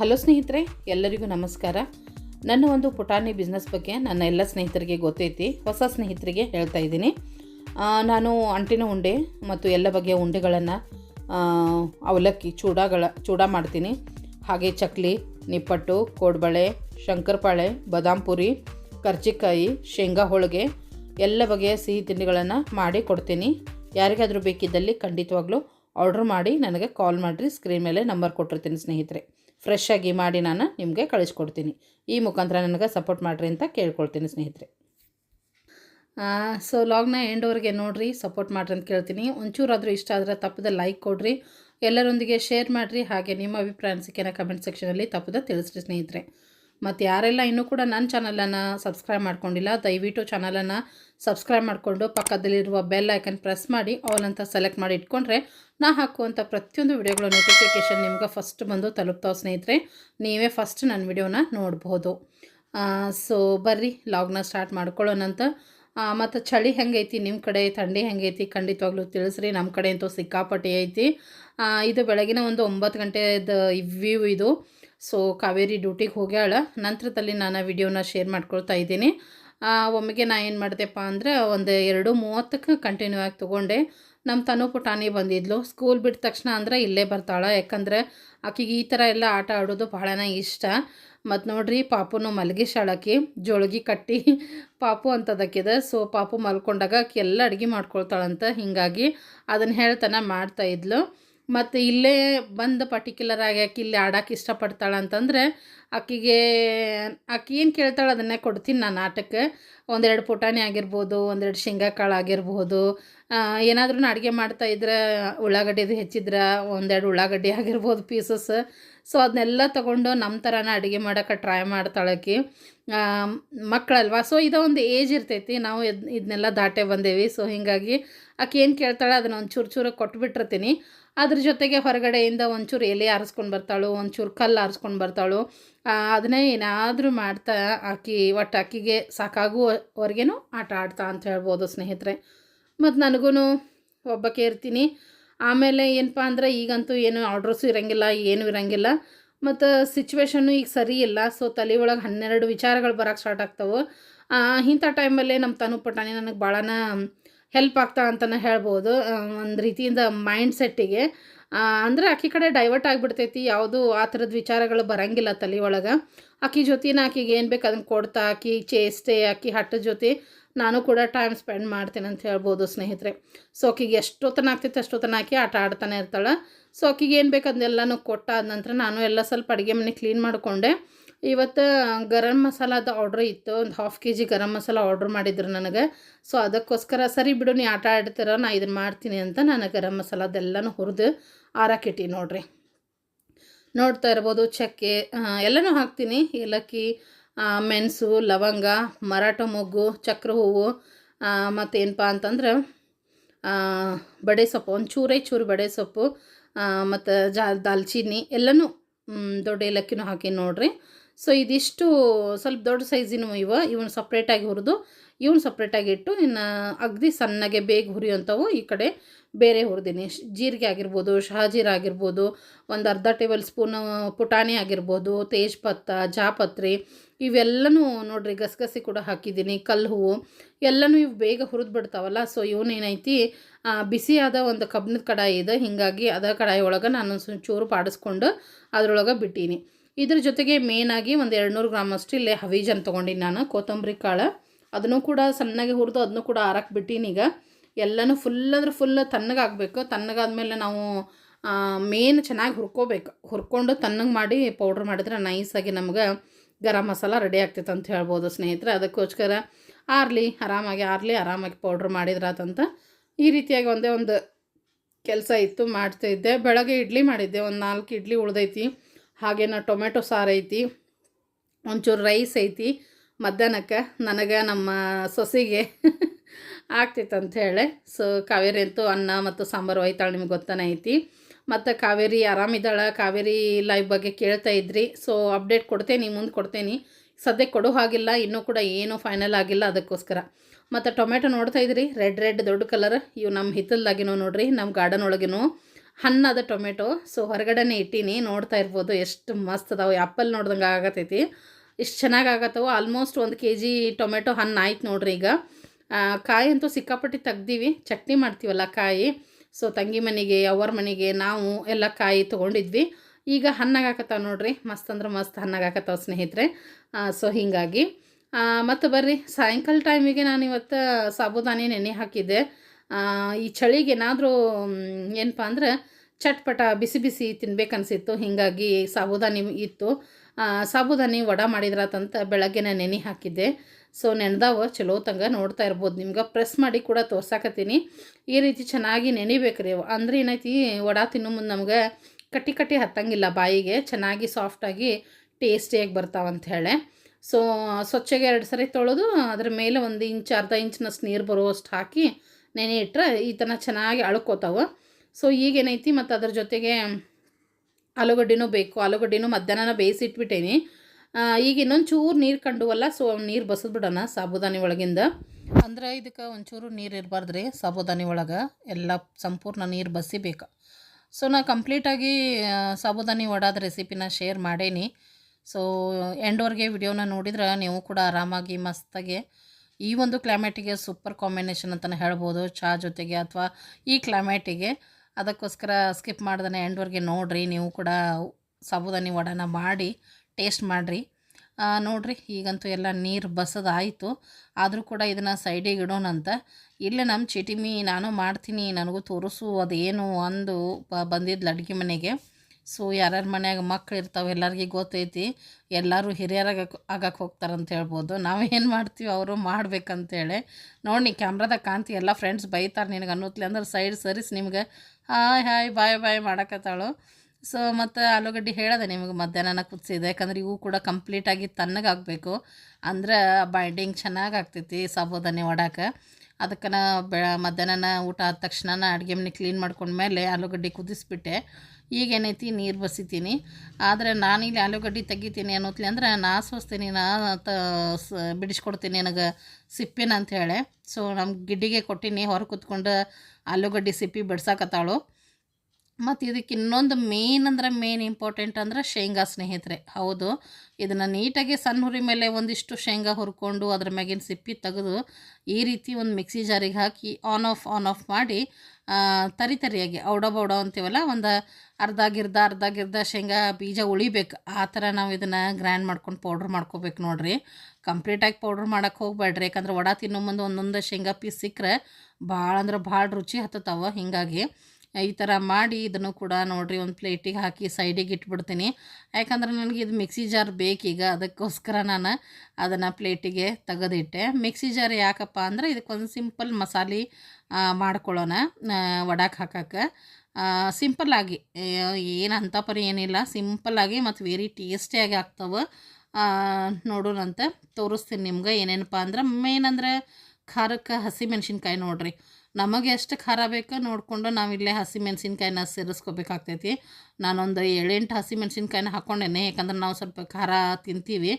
Hello ಸ್ನೇಹಿತರೆ, ಎಲ್ಲರಿಗೂ ನಮಸ್ಕಾರ. ನನ್ನ ಒಂದು ಪುಟಾಣಿ ಬಿಸ್ನೆಸ್ ಬಗ್ಗೆ ನನ್ನ ಎಲ್ಲ ಸ್ನೇಹಿತರಿಗೆ ಗೊತ್ತೈತಿ. ಹೊಸ ಸ್ನೇಹಿತರಿಗೆ ಹೇಳ್ತಾ ಇದ್ದೀನಿ. ನಾನು ಅಂಟಿನ ಉಂಡೆ ಮತ್ತು ಎಲ್ಲ ಬಗೆಯ ಉಂಡೆಗಳನ್ನು ಅವಲಕ್ಕಿ ಚೂಡಾಗಳ, ಚೂಡ ಮಾಡ್ತೀನಿ. ಹಾಗೆ ಚಕ್ಲಿ, ನಿಪ್ಪಟ್ಟು, ಕೋಡ್ಬಳೆ, ಶಂಕರಪಾಳೆ, ಬಾದಾಮ್ ಪುರಿ, ಕರ್ಜಿಕಾಯಿ, ಶೇಂಗಾ ಹೋಳಿಗೆ, ಎಲ್ಲ ಬಗೆಯ ಸಿಹಿ ತಿಂಡಿಗಳನ್ನು ಮಾಡಿ ಕೊಡ್ತೀನಿ. ಯಾರಿಗಾದರೂ ಬೇಕಿದ್ದಲ್ಲಿ ಖಂಡಿತವಾಗ್ಲೂ ಆರ್ಡ್ರ್ ಮಾಡಿ ನನಗೆ ಕಾಲ್ ಮಾಡಿರಿ. ಸ್ಕ್ರೀನ್ ಮೇಲೆ ನಂಬರ್ ಕೊಟ್ಟಿರ್ತೀನಿ ಸ್ನೇಹಿತರೆ. ಫ್ರೆಶ್ ಆಗಿ ಮಾಡಿ ನಾನು ನಿಮಗೆ ಕಳಿಸ್ಕೊಡ್ತೀನಿ. ಈ ಮುಖಾಂತರ ನನಗೆ ಸಪೋರ್ಟ್ ಮಾಡಿರಿ ಅಂತ ಕೇಳ್ಕೊಳ್ತೀನಿ ಸ್ನೇಹಿತರೆ. ಸೊ ಲಾಗ್ನ ಎಂಡೋರಿಗೆ ನೋಡಿರಿ ಸಪೋರ್ಟ್ ಮಾಡಿರಿ ಅಂತ ಕೇಳ್ತೀನಿ. ಒಂಚೂರಾದರೂ ಇಷ್ಟ ಆದರೆ ತಪ್ಪದ ಲೈಕ್ ಕೊಡಿರಿ. ಎಲ್ಲರೊಂದಿಗೆ ಶೇರ್ ಮಾಡಿರಿ. ಹಾಗೆ ನಿಮ್ಮ ಅಭಿಪ್ರಾಯ ಅನಿಸಿಕೆನ ಕಮೆಂಟ್ ಸೆಕ್ಷನಲ್ಲಿ ತಪ್ಪದ ತಿಳಿಸ್ರಿ ಸ್ನೇಹಿತರೆ. ಮತ್ತು ಯಾರೆಲ್ಲ ಇನ್ನೂ ಕೂಡ ನನ್ನ ಚಾನಲನ್ನು ಸಬ್ಸ್ಕ್ರೈಬ್ ಮಾಡ್ಕೊಂಡಿಲ್ಲ, ದಯವಿಟ್ಟು ಚಾನಲನ್ನು ಸಬ್ಸ್ಕ್ರೈಬ್ ಮಾಡಿಕೊಂಡು ಪಕ್ಕದಲ್ಲಿರುವ ಬೆಲ್ ಐಕನ್ ಪ್ರೆಸ್ ಮಾಡಿ ಆಲ್ ಅಂತ ಸೆಲೆಕ್ಟ್ ಮಾಡಿ ಇಟ್ಕೊಂಡ್ರೆ ನಾ ಹಾಕುವಂಥ ಪ್ರತಿಯೊಂದು ವಿಡಿಯೋಗಳ ನೋಟಿಫಿಕೇಷನ್ ನಿಮ್ಗೆ ಫಸ್ಟ್ ಬಂದು ತಲುಪ್ತಾವೆ ಸ್ನೇಹಿತರೆ. ನೀವೇ ಫಸ್ಟ್ ನನ್ನ ವಿಡಿಯೋನ ನೋಡ್ಬೋದು. ಸೊ ಬರ್ರಿ ಲಾಗ್ನ ಸ್ಟಾರ್ಟ್ ಮಾಡ್ಕೊಳ್ಳೋಣಂತ ಮತ್ತು ಚಳಿ ಹೆಂಗೈತಿ ನಿಮ್ಮ ಕಡೆ? ಥಂಡಿ ಹೆಂಗೈತಿ? ಖಂಡಿತವಾಗ್ಲೂ ತಿಳಿಸ್ರಿ ನಮ್ಮ ಕಡೆ ಅಂತೂ ಸಿಕ್ಕಾಪಟ್ಟೆ ಐತಿ. ಇದು ಬೆಳಗಿನ ಒಂದು ಒಂಬತ್ತು ಗಂಟೆದ ವ್ಯೂ ಇದು. ಸೊ ಕಾವೇರಿ ಡ್ಯೂಟಿಗೆ ಹೋಗ್ಯಾಳ. ನಂತರದಲ್ಲಿ ನಾನು ವಿಡಿಯೋನ ಶೇರ್ ಮಾಡ್ಕೊಳ್ತಾ ಇದ್ದೀನಿ. ಆ, ಒಮ್ಮೆಗೆ ನಾನು ಏನು ಮಾಡಿದೆಪ್ಪ ಅಂದರೆ ಒಂದು ಎರಡು ಮೂವತ್ತಕ್ಕೆ ಕಂಟಿನ್ಯೂ ಆಗಿ ತೊಗೊಂಡೆ. ನಮ್ಮ ತನು ಪುಟಾಣಿ ಬಂದಿದ್ಲು. ಸ್ಕೂಲ್ ಬಿಟ್ಟ ತಕ್ಷಣ ಅಂದರೆ ಇಲ್ಲೇ ಬರ್ತಾಳೆ. ಯಾಕಂದರೆ ಆಕಿಗೆ ಈ ಥರ ಎಲ್ಲ ಆಟ ಆಡೋದು ಭಾಳನೇ ಇಷ್ಟ. ಮತ್ತು ನೋಡ್ರಿ ಪಾಪುನು ಮಲಗಿಸಾಳಕಿ ಜೋಳಗಿ ಕಟ್ಟಿ ಪಾಪು ಅಂತದಕ್ಕಿದೆ. ಸೊ ಪಾಪು ಮಲ್ಕೊಂಡಾಗ ಆಕೆ ಎಲ್ಲ ಅಡುಗೆ ಮಾಡ್ಕೊಳ್ತಾಳಂತ ಹೀಗಾಗಿ ಅದನ್ನು ಹೇಳ್ತಾನೆ ಮಾಡ್ತಾ ಇದ್ಲು. ಮತ್ತು ಇಲ್ಲೇ ಬಂದು ಪರ್ಟಿಕ್ಯುಲರ್ ಆಗಿ ಆಕೆ ಇಲ್ಲಿ ಆಡೋಕೆ ಇಷ್ಟಪಡ್ತಾಳೆ ಅಂತಂದರೆ ಆಕಿಗೆ, ಆಕೆ ಏನು ಕೇಳ್ತಾಳೆ? ಅದನ್ನೇ ಕೊಡ್ತೀನಿ ನಾನು ಆಟಕ್ಕೆ. ಒಂದೆರಡು ಪುಟಾಣಿ ಆಗಿರ್ಬೋದು, ಒಂದೆರಡು ಶೇಂಗಾ ಕಾಳು ಆಗಿರ್ಬೋದು ಏನಾದ್ರೂ ಅಡುಗೆ ಮಾಡ್ತಾ ಇದ್ರೆ ಉಳ್ಳಾಗಡ್ಡಿದು ಹೆಚ್ಚಿದ್ರೆ, ಒಂದೆರಡು ಉಳ್ಳಾಗಡ್ಡಿ ಆಗಿರ್ಬೋದು ಪೀಸಸ್ ಸೊ ಅದನ್ನೆಲ್ಲ ತೊಗೊಂಡು ನಮ್ಮ ಥರನ ಅಡುಗೆ ಮಾಡೋಕೆ ಟ್ರೈ ಮಾಡ್ತಾಳಕಿ ಮಕ್ಕಳಲ್ವಾ ಸೊ ಇದೊಂದು ಏಜ್ ಇರ್ತೈತಿ. ನಾವು ಇದ್ ಇದನ್ನೆಲ್ಲ ದಾಟೆ ಬಂದೇವಿ. ಸೊ ಹೀಗಾಗಿ ಆಕೆ ಏನು ಕೇಳ್ತಾಳೆ ಅದನ್ನ ಒಂಚೂರು ಚೂರು ಕೊಟ್ಬಿಟ್ಟಿರ್ತೀನಿ. ಅದ್ರ ಜೊತೆಗೆ ಹೊರಗಡೆಯಿಂದ ಒಂಚೂರು ಎಲೆ ಆರಿಸ್ಕೊಂಡು ಬರ್ತಾಳು, ಒಂಚೂರು ಕಲ್ಲು ಆರಿಸ್ಕೊಂಡು ಬರ್ತಾಳು. ಅದನ್ನೇ ಏನಾದರೂ ಮಾಡ್ತಾ ಆಕಿ, ಒಟ್ಟು ಆಕಿಗೆ ಸಾಕಾಗುವವರೆಗೇನು ಆಟ ಆಡ್ತಾ ಅಂತ ಹೇಳ್ಬೋದು ಸ್ನೇಹಿತರೆ. ಮತ್ತು ನನಗೂ ಒಬ್ಬಕ್ಕೆ ಇರ್ತೀನಿ. ಆಮೇಲೆ ಏನಪ್ಪ ಅಂದರೆ ಈಗಂತೂ ಏನು ಆರ್ಡ್ರಸ್ಸು ಇರೋಂಗಿಲ್ಲ, ಏನೂ ಇರೋಂಗಿಲ್ಲ. ಮತ್ತು ಸಿಚುವೇಶನ್ನು ಈಗ ಸರಿ ಇಲ್ಲ. ಸೊ ತಲೆ ಒಳಗೆ ಹನ್ನೆರಡು ವಿಚಾರಗಳು ಬರೋಕ್ಕೆ ಸ್ಟಾರ್ಟ್ ಆಗ್ತವೆ. ಇಂಥ ಟೈಮಲ್ಲೇ ನಮ್ಮ ತನು ಪಟಾಣಿ ನನಗೆ ಭಾಳನ ಹೆಲ್ಪ್ ಆಗ್ತಾ ಅಂತಲೇ ಹೇಳ್ಬೋದು. ಒಂದು ರೀತಿಯಿಂದ ಮೈಂಡ್ ಸೆಟ್ಟಿಗೆ ಅಂದರೆ ಆಕೆ ಕಡೆ ಡೈವರ್ಟ್ ಆಗಿಬಿಡ್ತೈತಿ. ಯಾವುದು ಆ ಥರದ ವಿಚಾರಗಳು ಬರಂಗಿಲ್ಲ ತಲೆ ಒಳಗೆ. ಆಕೆ ಜೊತೆನ ಆಕಿಗೆ ಏನು ಬೇಕು ಅದನ್ನು ಕೊಡ್ತಾ ಆಕಿ ಚೇಸ್ಟೆ ಆಕಿ ಹಟ್ಟದ ಜೊತೆ ನಾನು ಕೂಡ ಟೈಮ್ ಸ್ಪೆಂಡ್ ಮಾಡ್ತೀನಿ ಅಂತ ಹೇಳ್ಬೋದು ಸ್ನೇಹಿತರೆ. ಸೊ ಆಕಿಗೆ ಎಷ್ಟೊತ್ತನ ಆಗ್ತೈತೆ ಅಷ್ಟೊತ್ತನ ಆಕಿ ಆಟ ಆಡ್ತಾನೆ ಇರ್ತಾಳೆ. ಸೊ ಆಕಿಗೆ ಏನು ಬೇಕು ಅದನ್ನೆಲ್ಲನೂ ಕೊಟ್ಟಾದ ನಂತರ ನಾನು ಎಲ್ಲ ಸ್ವಲ್ಪ ಅಡುಗೆ ಮನೆ ಕ್ಲೀನ್ ಮಾಡಿಕೊಂಡೆ. ಇವತ್ತು ಗರಂ ಮಸಾಲದ ಆರ್ಡ್ರ್ ಇತ್ತು. ಒಂದು half K G garam masala order ಮಾಡಿದ್ರು ನನಗೆ. ಸೊ ಅದಕ್ಕೋಸ್ಕರ ಸರಿ ಬಿಡು, ನೀ ಆಟ ಆಡ್ತೀರ, ನಾ ಇದನ್ನು ಮಾಡ್ತೀನಿ ಅಂತ ನಾನು ಗರಂ ಮಸಾಲದೆಲ್ಲನೂ ಹುರಿದು ಆರಕ್ಕಿಟ್ಟಿ ನೋಡ್ರಿ. ನೋಡ್ತಾ ಇರ್ಬೋದು, ಚಕ್ಕೆ ಎಲ್ಲನೂ ಹಾಕ್ತೀನಿ. ಏಲಕ್ಕಿ ಮೆಣಸು, ಲವಂಗ, ಮರಾಠ ಮೊಗ್ಗು, ಚಕ್ರ ಹೂವು ಮತ್ತೇನಪ್ಪ ಅಂತಂದ್ರೆ ಬಡೆ ಸೊಪ್ಪು, ಒಂದು ಚೂರೇ ಚೂರು ಬಡೆ ಸೊಪ್ಪು ಮತ್ತು ಜಾ ದಾಲ್ಚಿನ್ನಿ ಎಲ್ಲನೂ ದೊಡ್ಡ ಏಲಕ್ಕಿನೂ ಹಾಕಿ ನೋಡ್ರಿ. ಸೊ ಇದಿಷ್ಟು ಸ್ವಲ್ಪ ದೊಡ್ಡ ಸೈಜಿನ ಇವ. ಇವನು ಸಪ್ರೇಟಾಗಿ ಹುರಿದು, ಇವನು ಸಪ್ರೇಟಾಗಿ ಇಟ್ಟು ಇನ್ನು ಅಗದಿ ಸಣ್ಣಗೆ ಬೇಗ ಹುರಿಯೋಂಥವು ಈ ಕಡೆ ಬೇರೆ ಹುರಿದೀನಿ. ಜೀರಿಗೆ ಆಗಿರ್ಬೋದು ಶಹಾಜೀರ ಆಗಿರ್ಬೋದು, ಒಂದು ಅರ್ಧ ಟೇಬಲ್ ಸ್ಪೂನು ಪುಟಾಣಿ ಆಗಿರ್ಬೋದು, ತೇಜ್ಪತ್ತ, ಜಾಪತ್ರಿ, ಇವೆಲ್ಲನೂ ನೋಡ್ರಿ ಗಸಗಸೆ ಕೂಡ ಹಾಕಿದ್ದೀನಿ ಕಲ್ಲು ಹೂವು, ಎಲ್ಲನೂ ಇವು ಬೇಗ ಹುರಿದು ಬಿಡ್ತಾವಲ್ಲ, ಸೊ ಇವನೇನೈತಿ ಬಿಸಿಯಾದ ಒಂದು ಕಬ್ಬಿಣದ ಕಡಾಯಿ ಇದೆ. ಹೀಗಾಗಿ ಅದ ಕಡಾಯಿ ಒಳಗೆ ನಾನು ಚೂರು ಪಾಡಿಸ್ಕೊಂಡು ಅದರೊಳಗೆ ಬಿಟ್ಟೀನಿ. ಇದ್ರ ಜೊತೆಗೆ ಮೇನಾಗಿ ಒಂದು ಎರಡು ನೂರು ಗ್ರಾಮ್ ಅಷ್ಟು ಇಲ್ಲೇ ಹವೀಜನ್ ತೊಗೊಂಡಿನಿ ನಾನು, ಕೊತ್ತಂಬರಿ ಕಾಳು. ಅದನ್ನು ಕೂಡ ಸಣ್ಣಗೆ ಹುರಿದು ಅದನ್ನು ಕೂಡ ಆರಕ್ಕೆ ಬಿಟ್ಟೀನಿ ಈಗ. ಎಲ್ಲನೂ ಫುಲ್ ಅಂದ್ರೆ ಫುಲ್ ತಣ್ಣಗಾಗಬೇಕು ತಣ್ಣಗಾದ್ಮೇಲೆ ನಾವು ಮೇನ್ ಚೆನ್ನಾಗಿ ಹುರ್ಕೋಬೇಕು. ಹುರ್ಕೊಂಡು ತಣ್ಣಗೆ ಮಾಡಿ ಪೌಡ್ರ್ ಮಾಡಿದ್ರೆ ನೈಸಾಗಿ ನಮ್ಗೆ ಗರಂ ಮಸಾಲ ರೆಡಿ ಆಗ್ತೈತೆ ಅಂತ ಹೇಳ್ಬೋದು ಸ್ನೇಹಿತರೆ. ಅದಕ್ಕೋಸ್ಕರ ಆರಲಿ, ಆರಾಮಾಗಿ ಆರಲಿ, ಆರಾಮಾಗಿ ಪೌಡ್ರ್ ಮಾಡಿದ್ರಾತಂತ ಈ ರೀತಿಯಾಗಿ ಒಂದೇ ಒಂದು ಕೆಲಸ ಇತ್ತು ಮಾಡ್ತಾ ಇದ್ದೆ. ಬೆಳಗ್ಗೆ ಇಡ್ಲಿ ಮಾಡಿದ್ದೆ. ಒಂದು ನಾಲ್ಕು ಇಡ್ಲಿ ಉಳ್ದೈತಿ. ಹಾಗೇನ ಟೊಮೆಟೊ ಸಾರು ಐತಿ, ಒಂಚೂರು ರೈಸ್ ಐತಿ, ಮಧ್ಯಾಹ್ನಕ್ಕೆ ನನಗೆ ನಮ್ಮ ಸೊಸಿಗೆ ಆಗ್ತಿತ್ತು ಹೇಳಿ ಸೊ ಕಾವೇರಿ ಅಂತೂ ಅನ್ನ ಮತ್ತು ಸಾಂಬಾರು ಒಯ್ತಾಳೆ ನಿಮ್ಗೆ ಗೊತ್ತಾನೆ ಐತಿ. ಮತ್ತು ಕಾವೇರಿ ಆರಾಮಿದ್ದಾಳೆ ಕಾವೇರಿ ಲೈವ್ ಬಗ್ಗೆ ಕೇಳ್ತಾ ಇದ್ರಿ. ಸೊ ಅಪ್ಡೇಟ್ ಕೊಡ್ತೇನೆ, ಮುಂದೆ ಕೊಡ್ತೇನೆ. ಸದ್ಯಕ್ಕೆ ಕೊಡೋ ಹಾಗಿಲ್ಲ, ಇನ್ನೂ ಕೂಡ ಏನೂ ಫೈನಲ್ ಆಗಿಲ್ಲ ಅದಕ್ಕೋಸ್ಕರ. ಮತ್ತು ಟೊಮೆಟೊ ನೋಡ್ತಾ ಇದ್ರಿ ರೆಡ್ ರೆಡ್ ದೊಡ್ಡ ಕಲರ್ ಇವು ನಮ್ಮ ಹಿತ್ತಲ್ದಾಗಿನೂ ನೋಡ್ರಿ, ನಮ್ಮ ಗಾರ್ಡನ್ ಒಳಗಿನೂ. ಹಣ್ಣಾದ ಟೊಮೆಟೊ. ಸೊ, ಹೊರಗಡೆನೇ ಇಟ್ಟೀನಿ. ನೋಡ್ತಾ ಇರ್ಬೋದು ಎಷ್ಟು ಮಸ್ತ್ ಅದಾವೆ ಆ್ಯಪಲ್ ನೋಡ್ದಂಗೆ ಆಗತೈತಿ. ಇಷ್ಟು ಚೆನ್ನಾಗಿ ಆಗತ್ತವು. ಆಲ್ಮೋಸ್ಟ್ ಒಂದು ಕೆ ಜಿ ಟೊಮೆಟೊ ಹಣ್ಣು ಆಯ್ತು ನೋಡ್ರಿ ಈಗ. ಕಾಯಿ ಅಂತೂ ಸಿಕ್ಕಾಪಟ್ಟಿ ತೆಗ್ದೀವಿ. ಚಟ್ನಿ ಮಾಡ್ತೀವಲ್ಲ ಕಾಯಿ. ಸೊ, ತಂಗಿ ಮನೆಗೆ ಅವ್ರ ಮನೆಗೆ ನಾವು ಎಲ್ಲ ಕಾಯಿ ತೊಗೊಂಡಿದ್ವಿ. ಈಗ ಹಣ್ಣಾಗಾಕತ್ತಾವ ನೋಡ್ರಿ. ಮಸ್ತ್ ಅಂದ್ರೆ ಮಸ್ತ್ ಹಣ್ಣಾಗಾಕತ್ತಾವ ಸ್ನೇಹಿತರೆ. ಸೊ, ಹೀಗಾಗಿ. ಮತ್ತು ಬರ್ರಿ. ಸಾಯಂಕಾಲ ಟೈಮಿಗೆ ನಾನು ಇವತ್ತು ಸಾಬುದಾನಿ ನೆನೆ ಹಾಕಿದ್ದೆ. ಈ ಚಳಿಗೆ ಏನಾದರೂ ಏನಪ್ಪ ಅಂದ್ರೆ ಚಟ್ಪಟ ಬಿಸಿ ಬಿಸಿ ತಿನ್ಬೇಕನ್ಸಿತ್ತು, ಹೀಗಾಗಿ ಸಾಬುದಾನಿ ಇತ್ತು. ಸಾಬುದಾನಿ ವಡ ಮಾಡಿದ್ರಾತಂತ ಬೆಳಗ್ಗೆನೇ ನೆನೆ ಹಾಕಿದ್ದೆ. ಸೊ, ನೆನೆದಾವ, ಚಲೋ ತಂಗ ನೋಡ್ತಾ ಇರ್ಬೋದು. ನಿಮ್ಗೆ ಪ್ರೆಸ್ ಮಾಡಿ ಕೂಡ ತೋರ್ಸಾಕತ್ತೀನಿ. ಈ ರೀತಿ ಚೆನ್ನಾಗಿ ನೆನಿಬೇಕು ರೀ ಅಂದ್ರೆ ಏನೈತಿ, ವಡ ತಿನ್ನೋ ಮುಂದೆ ನಮ್ಗೆ ಕಟ್ಟಿ ಕಟ್ಟಿ ಹತ್ತಂಗಿಲ್ಲ ಬಾಯಿಗೆ. ಚೆನ್ನಾಗಿ ಸಾಫ್ಟಾಗಿ ಟೇಸ್ಟಿಯಾಗಿ ಬರ್ತಾವಂತ ಹೇಳಿ. ಸೊ, ಸ್ವಚ್ಛಗೆ ಎರಡು ಸರಿ ತೊಳೆದು, ಅದ್ರ ಮೇಲೆ ಒಂದು ಇಂಚ್, ಅರ್ಧ ಇಂಚ್ನಷ್ಟು ನೀರು ಬರುವಷ್ಟು ಹಾಕಿ ನೆನೆ ಇಟ್ಟರೆ ಈ ಥರ ಚೆನ್ನಾಗಿ ಅಳ್ಕೋತಾವೆ. ಸೊ ಈಗೇನೈತಿ ಮತ್ತು ಅದ್ರ ಜೊತೆಗೆ ಆಲೂಗಡ್ಡೆನೂ ಬೇಕು. ಆಲೂಗಡ್ಡೆನೂ ಮಧ್ಯಾಹ್ನ ಬೇಯಿಸಿಟ್ಬಿಟ್ಟೇನಿ. ಈಗ ಇನ್ನೊಂದು ಚೂರು ನೀರು ಕಂಡುವಲ್ಲ ಸೊ ನೀರು ಬಸದ್ಬಿಡೋಣ ಸಾಬುದಾನಿ ಒಳಗಿಂದ. ಅಂದರೆ ಇದಕ್ಕೆ ಒಂಚೂರು ನೀರು ಇರಬಾರ್ದು ರೀ ಸಾಬುದಾನಿ ಒಳಗೆ. ಎಲ್ಲ ಸಂಪೂರ್ಣ ನೀರು ಬಸಿಬೇಕು ಸೊ ನಾ ಕಂಪ್ಲೀಟಾಗಿ ಸಾಬುದಾನಿ ಒಡಾದ ರೆಸಿಪಿನ ಶೇರ್ ಮಾಡೇನಿ. ಸೊ ಎಂಡ್ವರೆಗೆ ವಿಡಿಯೋನ ನೋಡಿದ್ರೆ ನೀವು ಕೂಡ ಆರಾಮಾಗಿ ಮಸ್ತಾಗಿ ಈ ಒಂದು ಕ್ಲೈಮೇಟಿಗೆ ಸೂಪರ್ ಕಾಂಬಿನೇಷನ್ ಅಂತಲೇ ಹೇಳ್ಬೋದು. ಚಹಾ ಜೊತೆಗೆ ಅಥವಾ ಈ ಕ್ಲೈಮೇಟಿಗೆ. ಅದಕ್ಕೋಸ್ಕರ ಸ್ಕಿಪ್ ಮಾಡ್ದೇ ಎಂಡ್ವರೆಗೆ ನೋಡಿರಿ, ನೀವು ಕೂಡ ಸಾಬುದಾನಿ ವಡಾನ ಮಾಡಿ, ಟೇಸ್ಟ್ ಮಾಡಿರಿ. ನೋಡಿರಿ, ಈಗಂತೂ ಎಲ್ಲ ನೀರು ಬಸದಾಯಿತು. ಆದರೂ ಕೂಡ ಇದನ್ನು ಸೈಡಿಗೆ ಇಡೋಣಂತ ಇಲ್ಲೇ ನಮ್ಮ ಚಿಟಿಮಿ ನಾನು ಮಾಡ್ತೀನಿ, ನನಗೂ ತೋರಿಸು ಅದೇನು ಅಂದು ಬಂದಿದ್ಲು ಅಡುಗೆ ಮನೆಗೆ. ಸೊ ಯಾರ್ಯಾರ ಮನ್ಯಾಗ ಮಕ್ಳು ಇರ್ತಾವೆ ಎಲ್ಲರಿಗೂ ಗೊತ್ತೈತಿ. ಎಲ್ಲರೂ ಹಿರಿಯರಾಗ ಆಗಕ್ಕೆ ಹೋಗ್ತಾರಂತ ಹೇಳ್ಬೋದು. ನಾವು ಏನು ಮಾಡ್ತೀವಿ? ಅವರು ಮಾಡಬೇಕಂತೇಳಿ. ನೋಡಿ ಕ್ಯಾಮ್ರಾದಾಗ ಕಾಂತಿ ಎಲ್ಲ ಫ್ರೆಂಡ್ಸ್ ಬೈತಾರೆ ನಿನಗೆ ಅನ್ನೋತ್ಲೆ ಅಂದ್ರೆ ಸೈಡ್ ಸರಿಸಿ ನಿಮ್ಗೆ ಹಾಯ್ ಹಾಯ್, ಬಾಯ್ ಬಾಯ್ ಮಾಡಕತ್ತಾಳು. ಸೊ ಮತ್ತು ಆಲೂಗಡ್ಡೆ ಹೇಳಿದೆ ನಿಮಗೆ ಮಧ್ಯಾಹ್ನ ಕುದಿಸಿದೆ. ಯಾಕಂದ್ರೆ ಇವು ಕೂಡ ಕಂಪ್ಲೀಟಾಗಿ ತಣ್ಣಗಾಗಬೇಕು. ಅಂದ್ರೆ ಬೈಂಡಿಂಗ್ ಚೆನ್ನಾಗಿ ಆಗ್ತೈತಿ ಒಡಕ್ಕೆ ಅದಕ್ಕೆ ಬೆ ಮಧ್ಯಾಹ್ನ ಊಟ ಆದ ತಕ್ಷಣ ಅಡುಗೆ ಮನೆ ಕ್ಲೀನ್ ಮಾಡ್ಕೊಂಡ್ಮೇಲೆ ಆಲೂಗಡ್ಡೆ ಕುದಿಸ್ಬಿಟ್ಟೆ. ಈಗ ಏನೈತಿ ನೀರು ಬಸಿತೀನಿ. ಆದರೆ ಇಲ್ಲಿ ಆಲೂಗಡ್ಡೆ ತೆಗಿತೀನಿ ಅನ್ನೋತ್ಲಿ ಅಂದ್ರೆ ನಾ ಸೋಸ್ತೀನಿ ನಾ ತ ಬಿಡಿಸ್ಕೊಡ್ತೀನಿ ನನಗೆ ಸಿಪ್ಪಿನ ಅಂತ ಸೊ ನಮ್ಮ ಗಿಡ್ಡಿಗೆ ಕೊಟ್ಟಿನಿ ಹೊರ ಕುತ್ಕೊಂಡು ಆಲೂಗಡ್ಡೆ ಸಿಪ್ಪಿ ಬಿಡ್ಸಾಕತ್ತಾಳು. ಮತ್ತು ಇದಕ್ಕೆ ಇನ್ನೊಂದು ಮೇನ್ ಅಂದ್ರೆ ಮೇನ್ ಇಂಪಾರ್ಟೆಂಟ್ ಅಂದ್ರೆ ಶೇಂಗಾ ಸ್ನೇಹಿತರೆ. ಹೌದು. ಇದನ್ನು ನೀಟಾಗಿ ಸಣ್ಣ ಹುರಿ ಮೇಲೆ ಒಂದಿಷ್ಟು ಶೇಂಗಾ ಹುರ್ಕೊಂಡು ಅದ್ರ ಮ್ಯಾಗಿನ ಸಿಪ್ಪಿ ತೆಗೆದು ಈ ರೀತಿ ಒಂದು ಮಿಕ್ಸಿ ಜಾರಿಗೆ ಹಾಕಿ ಆನ್ ಆಫ್ ಆನ್ ಆಫ್ ಮಾಡಿ ತರಿ ತರಿಯಾಗಿ ಔಡ ಬೌಡ ಅಂತೀವಲ್ಲ ಒಂದು ಅರ್ಧ ಗಿರ್ದ ಅರ್ಧ ಗಿರ್ದ ಶೇಂಗಾ ಬೀಜ ಉಳಿಬೇಕು. ಆ ಥರ ನಾವು ಇದನ್ನು ಗ್ರ್ಯಾಂಡ್ ಮಾಡ್ಕೊಂಡು ಪೌಡ್ರ್ ಮಾಡ್ಕೋಬೇಕು ನೋಡಿರಿ. ಕಂಪ್ಲೀಟಾಗಿ ಪೌಡ್ರ್ ಮಾಡೋಕ್ಕೆ ಹೋಗ್ಬೇಡ್ರಿ ಯಾಕಂದ್ರೆ ವಡ ತಿನ್ನೋ ಮುಂದೆ ಒಂದೊಂದು ಶೇಂಗಾ ಪೀಸ್ ಸಿಕ್ಕರೆ ಭಾಳ ಅಂದ್ರೆ ಭಾಳ ರುಚಿ ಹತ್ತತಾವ. ಹೀಗಾಗಿ ಈ ಥರ ಮಾಡಿ ಇದನ್ನು ಕೂಡ ನೋಡಿರಿ ಒಂದು ಪ್ಲೇಟಿಗೆ ಹಾಕಿ ಸೈಡಿಗೆ ಇಟ್ಬಿಡ್ತೀನಿ. ಯಾಕಂದ್ರೆ ನನಗೆ ಇದು ಮಿಕ್ಸಿ ಜಾರ್ ಬೇಕೀಗ, ಅದಕ್ಕೋಸ್ಕರ ನಾನು ಅದನ್ನು ಪ್ಲೇಟಿಗೆ ತೆಗೆದಿಟ್ಟೆ. ಮಿಕ್ಸಿ ಜಾರ್ ಯಾಕಪ್ಪ ಅಂದರೆ ಇದಕ್ಕೊಂದು ಸಿಂಪಲ್ ಮಸಾಲೆ ಮಾಡ್ಕೊಳ್ಳೋಣ ವಡಾಕ್ ಹಾಕಕ್ಕೆ. ಸಿಂಪಲ್ಲಾಗಿ ಏನು ಅಂಥ ಪರಿ ಏನಿಲ್ಲ ಸಿಂಪಲ್ಲಾಗಿ ಮತ್ತು ವೆರಿ ಟೇಸ್ಟಿಯಾಗಿ ಆಗ್ತವೆ. ನೋಡೋಣಂತ, ತೋರಿಸ್ತೀನಿ ನಿಮ್ಗೆ ಏನೇನಪ್ಪ ಅಂದ್ರೆ. ಮೇನ್ ಅಂದ್ರೆ ಖಾರಕ್ಕೆ ಹಸಿ ನೋಡಿರಿ. ನಮಗೆ ಎಷ್ಟು ಖಾರ ಬೇಕೋ ನೋಡಿಕೊಂಡು ನಾವಿಲ್ಲೇ ಹಸಿ ಮೆಣಸಿನ್ಕಾಯಿನ ಸೇರಿಸ್ಕೋಬೇಕಾಗ್ತೈತಿ. ನಾನೊಂದು ಏಳೆಂಟು ಹಸಿ ಮೆಣಸಿನ್ಕಾಯಿನ ಹಾಕ್ಕೊಂಡೇನೆ ಯಾಕಂದ್ರೆ ನಾವು ಸ್ವಲ್ಪ ಖಾರ ತಿಂತೀವಿ.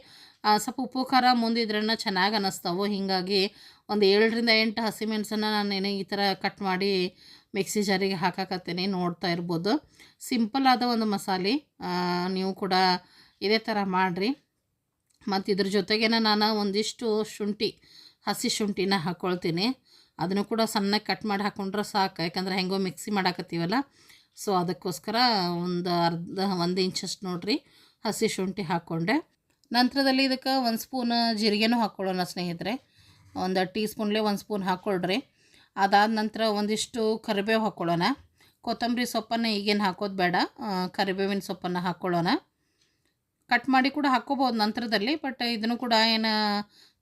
ಸ್ವಲ್ಪ ಉಪ್ಪು ಖಾರ ಮುಂದಿದ್ರನ್ನ ಚೆನ್ನಾಗಿ ಅನ್ನಿಸ್ತಾವೆ ಹೀಗಾಗಿ ಒಂದು ಏಳರಿಂದ ಎಂಟು ನಾನು ನಾನೇನು ಈ ಥರ ಕಟ್ ಮಾಡಿ ಮಿಕ್ಸಿ ಜಾರಿಗೆ ಹಾಕಾಕತ್ತೇನೆ ನೋಡ್ತಾ ಇರ್ಬೋದು. ಸಿಂಪಲ್ ಆದ ಒಂದು ಮಸಾಲೆ ನೀವು ಕೂಡ ಇದೇ ಥರ ಮಾಡಿರಿ. ಮತ್ತು ಇದ್ರ ಜೊತೆಗೇನೆ ನಾನು ಒಂದಿಷ್ಟು ಶುಂಠಿ ಹಸಿ ಶುಂಠಿನ ಹಾಕ್ಕೊಳ್ತೀನಿ ಅದನ್ನು ಕೂಡ ಸಣ್ಣಗೆ ಕಟ್ ಮಾಡಿ ಹಾಕ್ಕೊಂಡ್ರೆ ಸಾಕು. ಯಾಕಂದ್ರೆ ಹೆಂಗೋ ಮಿಕ್ಸಿ ಮಾಡಾಕತ್ತೀವಲ್ಲ? ಸೊ ಅದಕ್ಕೋಸ್ಕರ ಒಂದು ಅರ್ಧ, ಒಂದು ಇಂಚಷ್ಟು ನೋಡ್ರಿ. ಹಸಿ ಶುಂಠಿ ಹಾಕ್ಕೊಂಡೆ ನಂತರದಲ್ಲಿ ಇದಕ್ಕೆ ಒಂದು ಸ್ಪೂನ್ ಜೀರಿಗೆನೂ ಹಾಕ್ಕೊಳ್ಳೋಣ ಸ್ನೇಹಿತರೆ. ಒಂದು ಟೀ ಸ್ಪೂನ್ಲೇ ಒಂದು ಸ್ಪೂನ್ ಹಾಕ್ಕೊಳ್ರಿ ಅದಾದ ನಂತರ ಒಂದಿಷ್ಟು ಕರಿಬೇವು ಹಾಕ್ಕೊಳ್ಳೋಣ ಕೊತ್ತಂಬರಿ ಸೊಪ್ಪನ್ನು ಈಗೇನು ಹಾಕೋದು ಬೇಡ. ಕರಿಬೇವಿನ ಸೊಪ್ಪನ್ನು ಹಾಕ್ಕೊಳ್ಳೋಣ ಕಟ್ ಮಾಡಿ ಕೂಡ ಹಾಕ್ಕೋಬೋದು ನಂತರದಲ್ಲಿ ಬಟ್ ಇದನ್ನು ಕೂಡ ಏನು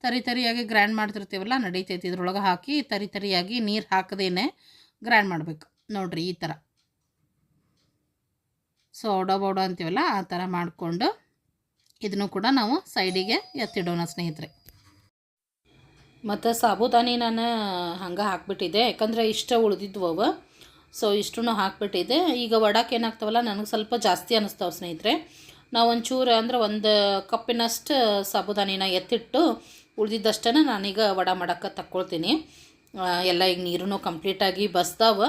ತರಿ ತರಿಯಾಗಿ ಗ್ರ್ಯಾಂಡ್ ಮಾಡ್ತಿರ್ತೀವಲ್ಲ, ನಡೀತೈತಿ. ಇದ್ರೊಳಗೆ ಹಾಕಿ ತರಿ ತರಿಯಾಗಿ ನೀರು ಹಾಕದೇನೆ ಗ್ರ್ಯಾಂಡ್ ಮಾಡಬೇಕು. ನೋಡ್ರಿ ಈ ಥರ ಸೊ ಒಡೋ ಬೌಡ ಅಂತೀವಲ್ಲ, ಆ ಥರ ಮಾಡಿಕೊಂಡು ಇದನ್ನು ಕೂಡ ನಾವು ಸೈಡಿಗೆ ಎತ್ತಿಡೋಣ ಸ್ನೇಹಿತರೆ. ಮತ್ತು ಸಾಬುದಾನಿ ನಾನು ಹಂಗೆ ಹಾಕ್ಬಿಟ್ಟಿದ್ದೆ. ಯಾಕಂದರೆ ಇಷ್ಟ ಉಳಿದಿದ್ವು ಅವು. ಸೊ ಇಷ್ಟನ್ನು ಹಾಕ್ಬಿಟ್ಟಿದ್ದೆ. ಈಗ ವಡಕ್ ಏನಾಗ್ತಾವಲ್ಲ, ನನಗೆ ಸ್ವಲ್ಪ ಜಾಸ್ತಿ ಅನ್ನಿಸ್ತಾವೆ ಸ್ನೇಹಿತರೆ. ನಾವು ಒಂಚೂರು ಅಂದ್ರೆ ಒಂದು ಕಪ್ಪಿನಷ್ಟು ಸಾಬೂದಾನಿನ ಎತ್ತಿಟ್ಟು ಉಳಿದಿದ್ದಷ್ಟನ್ನು ನಾನೀಗ ವಡ ಮಾಡಕ್ಕೆ ತಕ್ಕೊಳ್ತೀನಿ. ಎಲ್ಲ ಈಗ ನೀರೂ ಕಂಪ್ಲೀಟಾಗಿ ಬಸ್ದಾವ.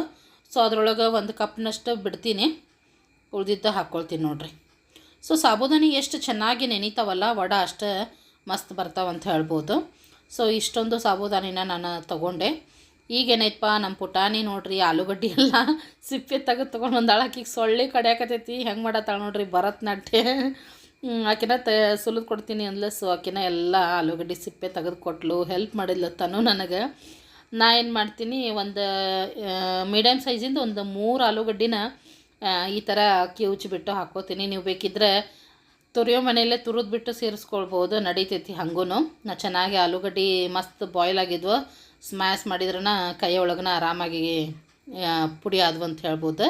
ಸೊ ಅದರೊಳಗೆ ಒಂದು ಕಪ್ನಷ್ಟು ಬಿಡ್ತೀನಿ. ಉಳ್ದಿದ್ದು ಹಾಕ್ಕೊಳ್ತೀನಿ ನೋಡಿರಿ. ಸೊ ಸಾಬುದಾನಿ ಎಷ್ಟು ಚೆನ್ನಾಗಿ ನೆನೀತಾವಲ್ಲ, ವಡ ಅಷ್ಟು ಮಸ್ತ್ ಬರ್ತಾವಂತ ಹೇಳ್ಬೋದು. ಸೊ ಇಷ್ಟೊಂದು ಸಾಬುದಾನಿನ ನಾನು ತೊಗೊಂಡೆ. ಈಗೇನೈತಪ್ಪ ನಮ್ಮ ಪುಟಾಣಿ ನೋಡ್ರಿ, ಆಲೂಗಡ್ಡೆ ಎಲ್ಲ ಸಿಪ್ಪೆ ತೆಗೆದು ತೊಗೊಂಡು ಒಂದು ಈಗ ಸೊಳ್ಳೆ ಕಡಿಯಾಕತೈತಿ ಹೆಂಗೆ ಮಾಡತ್ತಾಳೆ ನೋಡ್ರಿ, ಭರತನಾಟ್ಯ. ಆಕಿನ ತ, ಸುಲಿದು ಕೊಡ್ತೀನಿ ಅಂದ್ಲ. ಸೊ ಆಕಿನ ಎಲ್ಲ ಆಲೂಗಡ್ಡೆ ಸಿಪ್ಪೆ ತೆಗೆದು ಕೊಟ್ಲು. ಹೆಲ್ಪ್ ಮಾಡಿದ್ಲು ತನು ನನಗೆ. ನಾ ಏನು ಮಾಡ್ತೀನಿ, ಒಂದು ಮೀಡಿಯಮ್ ಸೈಜಿಂದ ಒಂದು ಮೂರು ಆಲೂಗಡ್ಡಿನ ಈ ಥರ ಅಕ್ಕಿ ಉಚ್ಚಿಬಿಟ್ಟು ಹಾಕೋತೀನಿ. ನೀವು ಬೇಕಿದ್ರೆ ತುರಿಯೋ ಮನೆಯಲ್ಲೇ ತುರಿದ್ಬಿಟ್ಟು ಸೇರಿಸ್ಕೊಳ್ಬೋದು. ನಡೀತೈತಿ ಹಂಗೂ ನಾ ಚೆನ್ನಾಗಿ ಆಲೂಗಡ್ಡೆ ಮಸ್ತ್ ಬಾಯ್ಲ್ ಆಗಿದ್ವು. ಸ್ಮ್ಯಾಶ್ ಮಾಡಿದ್ರನ ಕೈ ಒಳಗನ ಆರಾಮಾಗಿ ಪುಡಿ ಆದ್ವು ಅಂತ ಹೇಳ್ಬೋದು.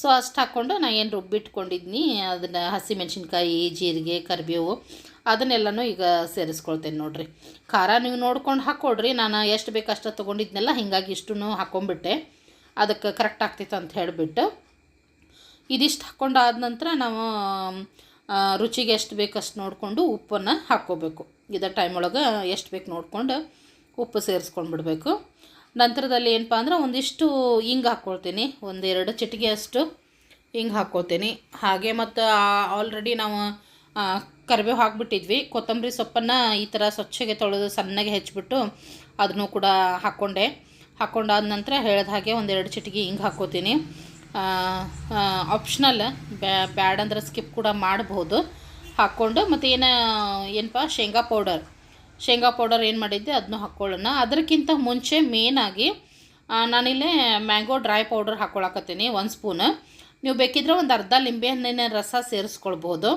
ಸೊ ಅಷ್ಟು ಹಾಕ್ಕೊಂಡು ನಾನು ಏನು ರುಬ್ಬಿಟ್ಕೊಂಡಿದ್ನಿ ಅದನ್ನು ಹಸಿಮೆಣ್ಸಿನ್ಕಾಯಿ ಜೀರಿಗೆ, ಕರಿಬೇವು, ಅದನ್ನೆಲ್ಲನೂ ಈಗ ಸೇರಿಸ್ಕೊಳ್ತೇನೆ ನೋಡಿರಿ. ಖಾರ ನೀವು ನೋಡ್ಕೊಂಡು ಹಾಕ್ಕೊಡ್ರಿ ನಾನು ಎಷ್ಟು ಬೇಕು ಅಷ್ಟು ತೊಗೊಂಡಿದ್ನೆಲ್ಲ, ಹೀಗಾಗಿ ಇಷ್ಟೂ ಹಾಕ್ಕೊಂಬಿಟ್ಟೆ ಅದಕ್ಕೆ ಕರೆಕ್ಟ್ ಆಗ್ತಿತ್ತು ಅಂತ ಹೇಳಿಬಿಟ್ಟು, ಇದಿಷ್ಟು ಹಾಕ್ಕೊಂಡಾದ ನಂತರ ನಾವು ರುಚಿಗೆ ಎಷ್ಟು ಬೇಕು ಅಷ್ಟು ನೋಡಿಕೊಂಡು ಉಪ್ಪನ್ನು ಹಾಕ್ಕೋಬೇಕು. ಇದೇ ಟೈಮ್ ಒಳಗೆ ಎಷ್ಟು ಬೇಕು ನೋಡಿಕೊಂಡು ಉಪ್ಪು ಸೇರಿಸ್ಕೊಂಡು ಬಿಡಬೇಕು ನಂತರದಲ್ಲಿ ಏನಪ್ಪ ಅಂದ್ರೆ ಒಂದಿಷ್ಟು ಹಿಂಗೆ ಹಾಕ್ಕೊಳ್ತೀನಿ. ಒಂದೆರಡು ಚಿಟಿಕೆ ಅಷ್ಟು ಹಿಂಗೆ ಹಾಕ್ಕೊಳ್ತೀನಿ. ಹಾಗೆ ಮತ್ತು ಆಲ್ರೆಡಿ ನಾವು ಕರಿಬೇವು ಹಾಕ್ಬಿಟ್ಟಿದ್ವಿ. ಕೊತ್ತಂಬರಿ ಸೊಪ್ಪನ್ನು ಈ ಥರ ಸ್ವಚ್ಛಗೆ ತೊಳೆದು ಸಣ್ಣಗೆ ಹೆಚ್ಚಿಬಿಟ್ಟು ಅದನ್ನು ಕೂಡ ಹಾಕ್ಕೊಂಡೆ. ಹಾಕ್ಕೊಂಡಾದ ನಂತರ ಹೇಳಿದ ಹಾಗೆ ಒಂದೆರಡು ಚಿಟಿಕೆ ಹಿಂಗೆ ಹಾಕ್ಕೋತೀನಿ ಆಪ್ಷನಲ್ ಬ್ಯಾಡ್ ಅಂದ್ರೆ ಸ್ಕಿಪ್ ಕೂಡ ಮಾಡ್ಬೋದು. ಹಾಕ್ಕೊಂಡು ಮತ್ತು ಏನು, ಏನಪ್ಪ, ಶೇಂಗಾ ಪೌಡರ್ ಶೇಂಗಾ ಪೌಡರ್ ಏನು ಮಾಡಿದ್ದೆ ಅದನ್ನು ಹಾಕ್ಕೊಳ್ಳೋಣ ಅದಕ್ಕಿಂತ ಮುಂಚೆ ಮೇನಾಗಿ ನಾನಿಲ್ಲೇ ಮ್ಯಾಂಗೋ ಡ್ರೈ ಪೌಡರ್ ಹಾಕ್ಕೊಳಕತ್ತೀನಿ ಒಂದು ಸ್ಪೂನ್. ನೀವು ಬೇಕಿದ್ರೆ ಒಂದು ಅರ್ಧ ಲಿಂಬೆ ಹಣ್ಣಿನ ರಸ ಸೇರಿಸ್ಕೊಳ್ಬೋದು.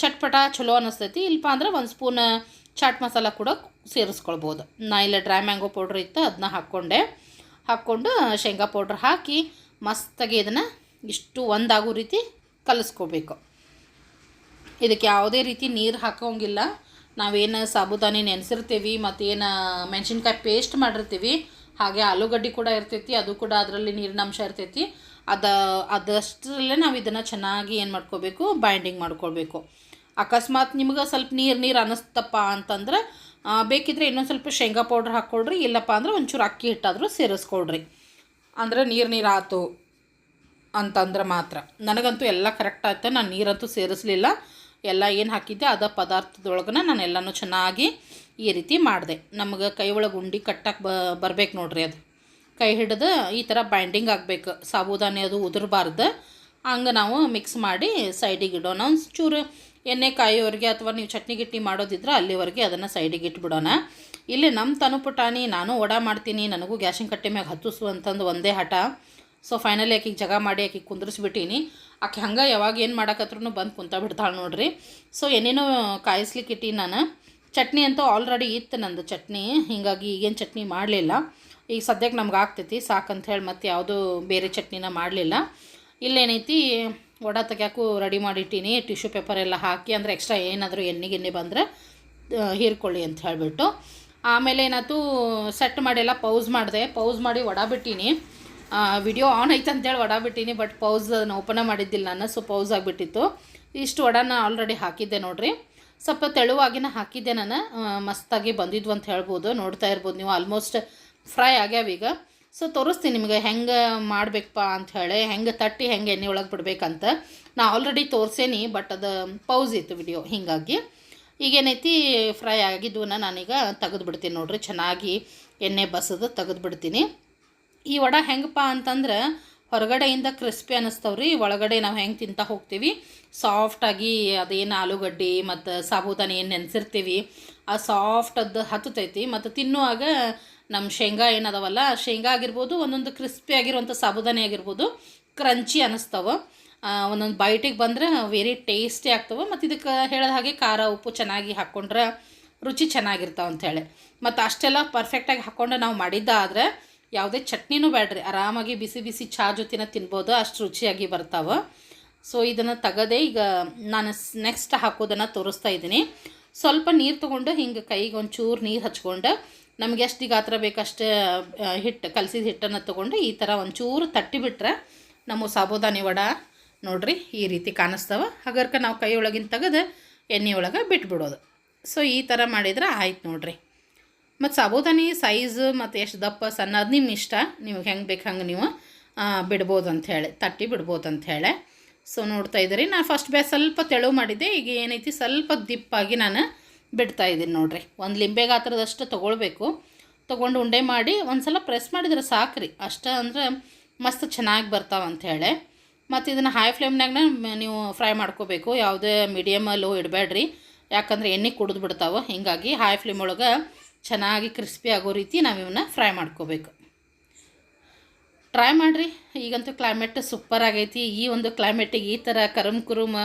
ಚಟ್ಪಟ ಚಲೋ ಅನ್ನಿಸ್ತೈತಿ ಇಲ್ಲಪ್ಪ ಅಂದ್ರೆ ಒಂದು ಸ್ಪೂನ್ ಚಾಟ್ ಮಸಾಲ ಕೂಡ ಸೇರಿಸ್ಕೊಳ್ಬೋದು. ನಾ ಇಲ್ಲೇ ಡ್ರೈ ಮ್ಯಾಂಗೋ ಪೌಡ್ರ್ ಇತ್ತು ಅದನ್ನ ಹಾಕ್ಕೊಂಡೆ ಹಾಕ್ಕೊಂಡು ಶೇಂಗಾ ಪೌಡ್ರ್ ಹಾಕಿ ಮಸ್ತಾಗಿ ಇದನ್ನು ಇಷ್ಟು ಒಂದಾಗೋ ರೀತಿ ಕಲಿಸ್ಕೋಬೇಕು. ಇದಕ್ಕೆ ಯಾವುದೇ ರೀತಿ ನೀರು ಹಾಕೋಂಗಿಲ್ಲ. ನಾವೇನು ಸಾಬುದಾನಿ ನೆನೆಸಿರ್ತೀವಿ ಮತ್ತು ಏನು ಮೆಣಸಿನ್ಕಾಯಿ ಪೇಸ್ಟ್ ಮಾಡಿರ್ತೀವಿ, ಹಾಗೆ ಆಲೂಗಡ್ಡೆ ಕೂಡ ಇರ್ತೈತಿ, ಅದು ಕೂಡ ಅದರಲ್ಲಿ ನೀರಿನ ಅಂಶ ಇರ್ತೈತಿ. ಅದು, ಅದಷ್ಟರಲ್ಲೇ ನಾವು ಇದನ್ನು ಚೆನ್ನಾಗಿ ಏನು ಮಾಡ್ಕೋಬೇಕು ಬೈಂಡಿಂಗ್ ಮಾಡ್ಕೊಳ್ಬೇಕು ಅಕಸ್ಮಾತ್ ನಿಮ್ಗೆ ಸ್ವಲ್ಪ ನೀರು ನೀರು ಅನ್ನಿಸ್ತಪ್ಪ ಅಂತಂದ್ರೆ ಬೇಕಿದ್ರೆ ಇನ್ನೊಂದು ಸ್ವಲ್ಪ ಶೇಂಗಾ ಪೌಡ್ರ್ ಹಾಕ್ಕೊಳ್ರಿ ಇಲ್ಲಪ್ಪ ಅಂದ್ರೆ ಒಂಚೂರು ಅಕ್ಕಿ ಹಿಟ್ಟಾದರೂ ಸೇರಿಸ್ಕೊಳ್ರಿ. ಅಂದ್ರೆ ನೀರು ನೀರು ಆಯ್ತು ಅಂತಂದ್ರೆ ಮಾತ್ರ. ನನಗಂತೂ ಎಲ್ಲ ಕರೆಕ್ಟ್ ಆಯ್ತು, ನಾನು ನೀರಂತೂ ಸೇರಿಸಲಿಲ್ಲ. ಎಲ್ಲ ಏನು ಹಾಕಿದ್ದೆ, ಅದ ಪದಾರ್ಥದೊಳಗನ ನಾನು ಎಲ್ಲನೂ ಚೆನ್ನಾಗಿ ಈ ರೀತಿ ಮಾಡಿದೆ. ನಮಗೆ ಕೈ ಒಳಗೆ ಉಂಡಿ ಕಟ್ಟಕ್ಕೆ ಬ, ಬರ್ಬೇಕು ನೋಡ್ರಿ ಅದು. ಕೈ ಹಿಡಿದು ಈ ಥರ ಬೈಂಡಿಂಗ್ ಆಗಬೇಕು. ಸಾಬೂದಾನಿ ಅದು ಉದುರಬಾರ್ದು. ಹಂಗೆ ನಾವು ಮಿಕ್ಸ್ ಮಾಡಿ ಸೈಡಿಗೆ ಇಡೋಣ. ಒಂಚೂರು ಚೂರು ಎಣ್ಣೆ ಕಾಯೋರಿಗೆ ಅಥವಾ ನೀವು ಚಟ್ನಿ ಗಿಟ್ನಿ ಮಾಡೋದಿದ್ರೆ ಅಲ್ಲಿವರೆಗೆ ಅದನ್ನು ಸೈಡಿಗೆ ಇಟ್ಬಿಡೋಣ. ಇಲ್ಲಿ ನಮ್ಮ ತನು ಪುಟಾಣಿ ನಾನು ಒಡ ಮಾಡ್ತೀನಿ. ನನಗೂ ಗ್ಯಾಸಿನ ಕಟ್ಟೆ ಮ್ಯಾಗ ಹತ್ತಿಸು ಅಂತಂದು ಒಂದೇ ಹಠ. ಸೊ ಫೈನಲಿ ಆಕಿಗೆ ಜಗ ಮಾಡಿ ಆಕಿಗೆ ಕುಂದ್ರಿಸ್ಬಿಟ್ಟೀನಿ ಆಕೆ ಹಂಗೆ ಯಾವಾಗ ಏನು ಮಾಡಕತ್ರೂ ಬಂದು ಕುಂತ ಬಿಡ್ತಾಳೆ ನೋಡ್ರಿ. ಸೊ ಏನೇನೋ ಕಾಯಿಸ್ಲಿಕ್ಕೆ ಇಟ್ಟೀನಿ ನಾನು. ಚಟ್ನಿ ಅಂತೂ ಆಲ್ರೆಡಿ ಇತ್ತು ನಂದು ಚಟ್ನಿ. ಹೀಗಾಗಿ ಈಗೇನು ಚಟ್ನಿ ಮಾಡಲಿಲ್ಲ. ಈಗ ಸದ್ಯಕ್ಕೆ ನಮ್ಗೆ ಆಗ್ತೈತಿ ಸಾಕಂಥೇಳಿ ಮತ್ತೆ ಯಾವುದೂ ಬೇರೆ ಚಟ್ನಿನ ಮಾಡಲಿಲ್ಲ. ಇಲ್ಲೇನೈತಿ, ವಡ ತೆಗ್ಯಾಕು ರೆಡಿ ಮಾಡಿಟ್ಟೀನಿ ಟಿಶ್ಯೂ ಪೇಪರ್ ಎಲ್ಲ ಹಾಕಿ, ಅಂದರೆ ಎಕ್ಸ್ಟ್ರಾ ಏನಾದರೂ ಎಣ್ಣೆ ಗಿಣ್ಣೆ ಬಂದರೆ ಹೀರ್ಕೊಳ್ಳಿ ಅಂತ ಹೇಳಿಬಿಟ್ಟು. ಆಮೇಲೆ ಏನಾಯ್ತು ಸೆಟ್ ಮಾಡಿಲ್ಲ ಪೌಸ್ ಮಾಡಿದೆ. ಪೌಸ್ ಮಾಡಿ ವಡ ಬಿಟ್ಟೀನಿ. ವಿಡಿಯೋ ಆನ್ ಐತೆ ಅಂತೇಳಿ ವಡ ಬಿಟ್ಟೀನಿ ಬಟ್ ಪೌಸ್ ಅದನ್ನು ಓಪನ್ ಮಾಡಿದ್ದಿಲ್ಲ ನಾನು ಸೊ ಪೌಸ್ ಆಗಿಬಿಟ್ಟಿತ್ತು. ಇಷ್ಟು ವಡನ ಆಲ್ರೆಡಿ ಹಾಕಿದ್ದೆ ನೋಡಿರಿ. ಸ್ವಲ್ಪ ತೆಳುವಾಗಿನ ಹಾಕಿದ್ದೆ ನಾನು ಮಸ್ತಾಗಿ ಬಂದಿದ್ವು ಅಂತ ಹೇಳ್ಬೋದು, ನೋಡ್ತಾ ಇರ್ಬೋದು ನೀವು ಆಲ್ಮೋಸ್ಟ್ ಫ್ರೈ ಆಗ್ಯಾವ ಈಗ. ಸೊ ತೋರಿಸ್ತೀನಿ ನಿಮಗೆ, ಹೆಂಗೆ ಮಾಡಬೇಕಪ್ಪ ಅಂತ ಹೇಳಿ, ಹೆಂಗೆ ತಟ್ಟಿ, ಹೆಂಗೆ ಎಣ್ಣೆ ಒಳಗೆ ಬಿಡ್ಬೇಕಂತ. ನಾ ಆಲ್ರೆಡಿ ತೋರಿಸೇನಿ ಬಟ್ ಅದು ಪೌಸ್ ಇತ್ತು ವಿಡಿಯೋ ಹೀಗಾಗಿ. ಈಗೇನೈತಿ ಫ್ರೈ ಆಗಿದ್ವನ್ನ ನಾನೀಗ ತೆಗೆದು ಬಿಡ್ತೀನಿ ನೋಡ್ರಿ, ಚೆನ್ನಾಗಿ ಎಣ್ಣೆ ಬಸದು ತೆಗೆದು ಬಿಡ್ತೀನಿ ಈ ವಡ ಹೆಂಗಪ್ಪ ಅಂತಂದ್ರೆ ಹೊರಗಡೆಯಿಂದ ಕ್ರಿಸ್ಪಿ ಅನ್ನಿಸ್ತವ್ರಿ ಒಳಗಡೆ ನಾವು ಹೆಂಗೆ ತಿಂತಾ ಹೋಗ್ತೀವಿ. ಸಾಫ್ಟಾಗಿ ಅದೇನು ಆಲೂಗಡ್ಡೆ ಮತ್ತು ಸಾಬೂದಾನ ಏನು ನೆನೆಸಿರ್ತೀವಿ, ಆ ಸಾಫ್ಟ್ ಅದು ಹತ್ತತೈತಿ. ಮತ್ತು ತಿನ್ನುವಾಗ ನಮ್ಮ ಶೇಂಗಾ ಏನದವಲ್ಲ ಶೇಂಗಾ ಆಗಿರ್ಬೋದು, ಒಂದೊಂದು ಕ್ರಿಸ್ಪಿ ಆಗಿರುವಂಥ ಸಾಬೂದಾನಿ ಆಗಿರ್ಬೋದು ಕ್ರಂಚಿ ಅನ್ನಿಸ್ತವೆ ಒಂದೊಂದು ಬೈಟಿಗೆ ಬಂದ್ರೆ ವೆರಿ ಟೇಸ್ಟಿ ಆಗ್ತವೆ. ಮತ್ತು ಇದಕ್ಕೆ ಹೇಳಿದ ಹಾಗೆ ಖಾರ, ಉಪ್ಪು ಚೆನ್ನಾಗಿ ಹಾಕ್ಕೊಂಡ್ರೆ ರುಚಿ ಚೆನ್ನಾಗಿರ್ತಾವೆ ಅಂಥೇಳಿ ಮತ್ತು ಅಷ್ಟೆಲ್ಲ ಪರ್ಫೆಕ್ಟಾಗಿ ಹಾಕ್ಕೊಂಡು ನಾವು ಮಾಡಿದ್ದಾದ್ರೆ ಯಾವುದೇ ಚಟ್ನಿನೂ ಬೇಡ್ರಿ ಆರಾಮಾಗಿ ಬಿಸಿ ಬಿಸಿ ಚಾ ಜೊತೆನ ತಿನ್ಬೋದು. ಅಷ್ಟು ರುಚಿಯಾಗಿ ಬರ್ತಾವೆ. ಸೊ ಇದನ್ನು ತೆಗದೆ ಈಗ ನಾನು ನೆಕ್ಸ್ಟ್ ಹಾಕೋದನ್ನು ತೋರಿಸ್ತಾ ಇದ್ದೀನಿ. ಸ್ವಲ್ಪ ನೀರು ತೊಗೊಂಡು ಹಿಂಗೆ ಕೈಗೆ ಒಂಚೂರು ನೀರು ಹಚ್ಕೊಂಡು ನಮಗೆ ಎಷ್ಟು ಗಾತ್ರ ಬೇಕಷ್ಟು ಹಿಟ್ಟು ಕಲಸಿದ ಹಿಟ್ಟನ್ನು ತೊಗೊಂಡು ಈ ಥರ ಒಂಚೂರು ತಟ್ಟಿಬಿಟ್ರೆ ನಮ್ಮ ಸಾಬೂದಾನಿ ವಡ ನೋಡ್ರಿ ಈ ರೀತಿ ಕಾಣಿಸ್ತವೆ. ಹಾಗರ್ಕ ನಾವು ಕೈಯೊಳಗಿನ ತೆಗೆದು ಎಣ್ಣೆ ಒಳಗೆ ಬಿಟ್ಬಿಡೋದು. ಸೊ ಈ ಥರ ಮಾಡಿದ್ರೆ ಆಯ್ತು ನೋಡ್ರಿ. ಮತ್ತು ಸಾಬೂದಾನಿ ಸೈಜ್ ಮತ್ತು ಎಷ್ಟು ದಪ್ಪ ಸಣ್ಣ ಅದು ನಿಮ್ಮ ಇಷ್ಟ. ನೀವು ಹೆಂಗೆ ಬೇಕು ಹಂಗೆ ನೀವು ಬಿಡ್ಬೋದು ಅಂತ ಹೇಳಿ ತಟ್ಟಿ ಬಿಡ್ಬೋದು ಅಂಥೇಳಿ ಸೊ ನೋಡ್ತಾ ಇದ್ದೀರಿ. ನಾನು ಫಸ್ಟ್ ಬ್ಯಾಚ್ ಸ್ವಲ್ಪ ತೆಳು ಮಾಡಿದ್ದೆ. ಈಗ ಏನೈತಿ, ಸ್ವಲ್ಪ ದಿಪ್ಪಾಗಿ ನಾನು ಬಿಡ್ತಾ ಇದ್ದೀನಿ ನೋಡಿರಿ. ಒಂದು ಲಿಂಬೆ ಗಾತ್ರದಷ್ಟು ತೊಗೊಳ್ಬೇಕು. ತೊಗೊಂಡು ಉಂಡೆ ಮಾಡಿ ಒಂದು ಸಲ ಪ್ರೆಸ್ ಮಾಡಿದ್ರೆ ಸಾಕ್ರಿ. ಅಷ್ಟು ಅಂದ್ರೆ ಮಸ್ತ್ ಚೆನ್ನಾಗಿ ಬರ್ತಾವ ಅಂತ ಹೇಳಿ ಮತ್ತು ಇದನ್ನು ಹೈ ಫ್ಲೇಮ್ನಾಗ ನೀವು ಫ್ರೈ ಮಾಡ್ಕೋಬೇಕು. ಯಾವುದೇ ಮೀಡಿಯಮ್ ಲೋ ಇಡಬೇಡ್ರಿ. ಯಾಕಂದ್ರೆ ಎಣ್ಣೆ ಕುಡಿದು ಬಿಡ್ತಾವೆ. ಹೀಗಾಗಿ ಹೈ ಫ್ಲೇಮ್ ಒಳಗೆ ಚೆನ್ನಾಗಿ ಕ್ರಿಸ್ಪಿ ಆಗೋ ರೀತಿ ನಾವು ಇವನ್ನ ಫ್ರೈ ಮಾಡ್ಕೋಬೇಕು. ಟ್ರೈ ಮಾಡಿರಿ. ಈಗಂತೂ ಕ್ಲೈಮೇಟ್ ಸೂಪರ್ ಆಗೈತಿ. ಈ ಒಂದು ಕ್ಲೈಮೇಟಿಗೆ ಈ ಥರ ಕರುಮ್ ಕುರುಮ್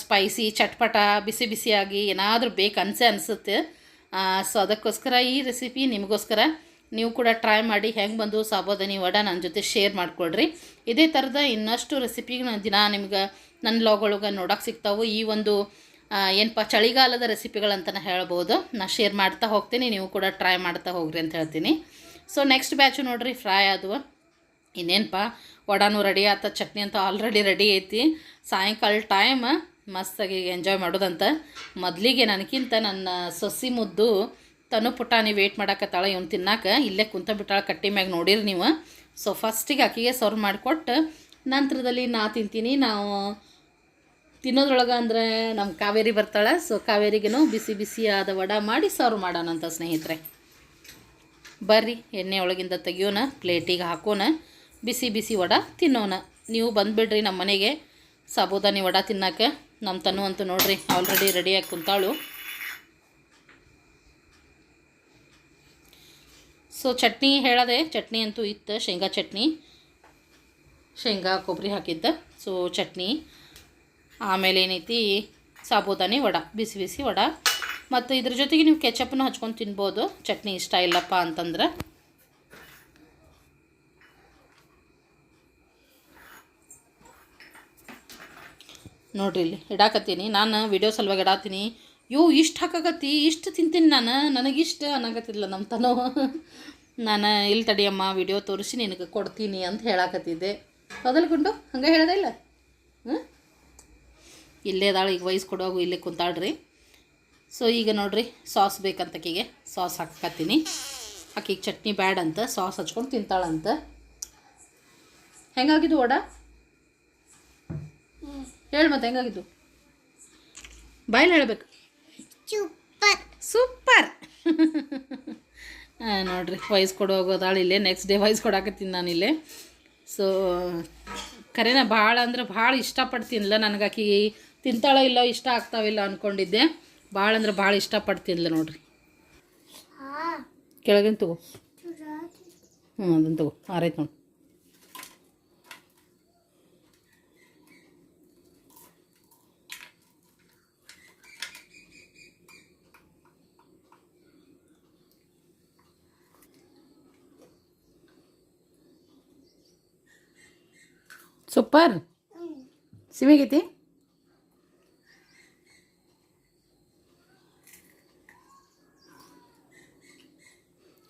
ಸ್ಪೈಸಿ ಚಟ್ಪಟ, ಬಿಸಿ ಬಿಸಿಯಾಗಿ ಏನಾದರೂ ಬೇಕು ಅನಿಸೆ ಅನಿಸುತ್ತೆ. ಸೊ ಅದಕ್ಕೋಸ್ಕರ ಈ ರೆಸಿಪಿ ನಿಮಗೋಸ್ಕರ ನೀವು ಕೂಡ ಟ್ರೈ ಮಾಡಿ ಹೆಂಗೆ ಬಂದು ಸಾಬೋದನಿ ವಡ ನನ್ನ ಜೊತೆ ಶೇರ್ ಮಾಡ್ಕೊಳ್ರಿ. ಇದೇ ಥರದ ಇನ್ನಷ್ಟು ರೆಸಿಪಿ ದಿನ ನಿಮ್ಗೆ ನನ್ನ ಲಾಗೊಳಗೆ ನೋಡೋಕೆ ಸಿಗ್ತಾವೆ. ಈ ಒಂದು ಏನಪ್ಪ ಚಳಿಗಾಲದ ರೆಸಿಪಿಗಳಂತಲೇ ಹೇಳ್ಬೋದು. ನಾನು ಶೇರ್ ಮಾಡ್ತಾ ಹೋಗ್ತೀನಿ, ನೀವು ಕೂಡ ಟ್ರೈ ಮಾಡ್ತಾ ಹೋಗ್ರಿ ಅಂತ ಹೇಳ್ತೀನಿ. ಸೊ ನೆಕ್ಸ್ಟ್ ಬ್ಯಾಚು ನೋಡ್ರಿ ಫ್ರೈ ಆದವು. ಇನ್ನೇನಪ್ಪ ವಡಾನು ರೆಡಿ ಆತ, ಚಟ್ನಿ ಅಂತ ಆಲ್ರೆಡಿ ರೆಡಿ ಐತಿ. ಸಾಯಂಕಾಲ ಟೈಮ್ ಮಸ್ತಾಗಿ ಎಂಜಾಯ್ ಮಾಡೋದಂತ. ಮೊದಲಿಗೆ ನನಗಿಂತ ನನ್ನ ಸೊಸಿ ಮುದ್ದು, ತನು ಪುಟಾನಿ ವೇಟ್ ಮಾಡಾಕತ್ತಾಳ, ಇವ್ನು ತಿನ್ನಾಕ, ಇಲ್ಲೇ ಕುಂತ ಬಿಟ್ಟಾಳ, ಕಟ್ಟಿ ಮ್ಯಾಗ ನೋಡಿರಿ ನೀವು. ಸೊ ಫಸ್ಟಿಗೆ ಆಕಿಗೆ ಸರ್ವ್ ಮಾಡಿಕೊಟ್ಟು, ನಂತರದಲ್ಲಿ ನಾ ತಿಂತೀನಿ, ನಾವು ತಿನ್ನೋದ್ರೊಳಗೆ ಅಂದರೆ ನಮ್ಮ ಕಾವೇರಿ ಬರ್ತಾಳೆ ಸೊ ಕಾವೇರಿಗೇನು ಬಿಸಿ ಬಿಸಿಯಾದ ವಡ ಮಾಡಿ ಸರ್ವ್ ಮಾಡೋಣಂತ ಸ್ನೇಹಿತರೆ. ಬರ್ರಿ, ಎಣ್ಣೆ ಒಳಗಿಂದ ತೆಗಿಯೋಣ, ಪ್ಲೇಟಿಗೆ ಹಾಕೋಣ, ಬಿಸಿ ಬಿಸಿ ವಡ ತಿನ್ನೋಣ. ನೀವು ಬಂದುಬಿಡ್ರಿ ನಮ್ಮ ಮನೆಗೆ, ಸಾಬೂದಾನಿ ವಡ ತಿನ್ನಕ್ಕೆ ನಮ್ಮ ತನು ಅಂತೂ ನೋಡ್ರಿ ಆಲ್ರೆಡಿ ರೆಡಿಯಾಗಿ ಕುಂತಾಳು. ಸೊ ಚಟ್ನಿ ಹೇಳದೆ, ಚಟ್ನಿ ಅಂತೂ ಇತ್ತು, ಶೇಂಗಾ ಚಟ್ನಿ. ಶೇಂಗಾ ಕೊಬ್ಬರಿ ಹಾಕಿದ್ದ. ಸೊ ಚಟ್ನಿ. ಆಮೇಲೆ ಏನೈತಿ? ಸಾಬೂದಾನಿ ವಡ, ಬಿಸಿ ಬಿಸಿ ವಡ. ಮತ್ತು ಇದ್ರ ಜೊತೆಗೆ ನೀವು ಕೆಚಪ್ನ ಹಚ್ಕೊಂಡು ತಿನ್ಬೋದು. ಚಟ್ನಿ ಇಷ್ಟ ಇಲ್ಲಪ್ಪ ಅಂತಂದ್ರೆ. ನೋಡ್ರಿ ಇಲ್ಲಿ, ಇಡಾಕತ್ತೀನಿ. ನಾನು ವಿಡಿಯೋ ಸಲುವಾಗಿ ಇಡಾತೀನಿ. ಯೋ, ಇಷ್ಟು ಹಾಕಾಕತ್ತಿ? ಇಷ್ಟು ತಿಂತೀನಿ ನಾನು. ನನಗಿಷ್ಟು ಅನ್ನಕತ್ತಿಲ್ಲ ನಮ್ಮ ತನೋ. ನಾನು ಇಲ್ಲಿ ತಡಿಯಮ್ಮ ವಿಡಿಯೋ ತೋರಿಸಿ ನಿನಗೆ ಕೊಡ್ತೀನಿ ಅಂತ ಹೇಳಾಕತ್ತಿದ್ದೆ. ಹೌದಲ್ಕೊಂಡು ಹಂಗೆ ಹೇಳ್ದೆ ಇಲ್ಲ. ಹ್ಞೂ ಇಲ್ಲೇ ಅದಾಳು ಈಗ ವಯಸ್ಸು ಕೊಡುವಾಗ ಇಲ್ಲೇ ಕುಂತಾಳ್ರಿ. ಸೊ ಈಗ ನೋಡ್ರಿ ಸಾಸ್ ಬೇಕಂತ ಆಕಿಗೆ ಸಾಸ್ ಹಾಕತ್ತೀನಿ ಆಕಿಗೆ ಚಟ್ನಿ ಬ್ಯಾಡ್ ಅಂತ ಸಾಸ್ ಹಚ್ಕೊಂಡು ತಿಂತಾಳಂತ. ಹೆಂಗಾಗಿದ್ದು ವಡ? ಹೇಳಿ ಮತ್ತೆ ಹೆಂಗಾಗಿದ್ದು? ಬಾಯಲ್ಲಿ ಹೇಳಬೇಕು. ಸೂಪರ್. ಸೂಪರ್. ಹಾಂ ನೋಡ್ರಿ ವಯಸ್ಸು ಕೊಡೋಗೋದಾಳು ಇಲ್ಲೇ. ನೆಕ್ಸ್ಟ್ ಡೇ ವಯಸ್ಸು ಕೊಡಾಕತ್ತೀನಿ ನಾನು ಇಲ್ಲೇ. ಸೊ ಕರೆನ ಭಾಳ ಅಂದ್ರೆ ಭಾಳ ಇಷ್ಟಪಡ್ತೀನಿಲ್ಲ ನನಗಾಕಿ ತಿಂತಾಳೋ ಇಲ್ಲೋ ಇಷ್ಟ ಆಗ್ತಾವಿಲ್ಲ ಅಂದ್ಕೊಂಡಿದ್ದೆ ಭಾಳ ಅಂದ್ರೆ ಭಾಳ ಇಷ್ಟಪಡ್ತಿದ್ಲು ನೋಡ್ರಿ. ಕೆಳಗಿನ ತಗೋ. ಹ್ಞೂ ಅದನ್ನು ತಗೋ. ಆರೈತೆ ನೋಡಿ. ಸೂಪರ್. ಸಿಮಿಗೈತಿ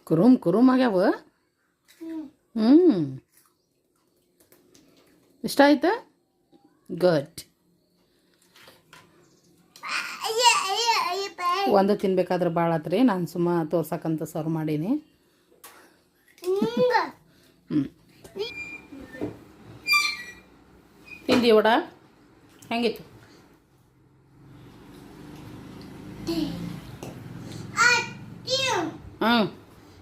ಕುರುಮ್ ಕುರುಮ್ ಆಗ್ಯಾವ? ಹ್ಞೂ ಇಷ್ಟ ಆಯ್ತಾ? ಬಾಯ್ ಒಂದು ತಿನ್ಬೇಕಾದ್ರೆ ಭಾಳ ಆತ್ರಿ ನಾನು ಸುಮ್ಮ ತೋರ್ಸಕ್ಕಂತ ಸರ್ವ್ ಮಾಡೀನಿ. ಹ್ಞೂ ತಿಂದಿ ವಡ? ಹೆಂಗಿತ್ತು? ಹಾಂ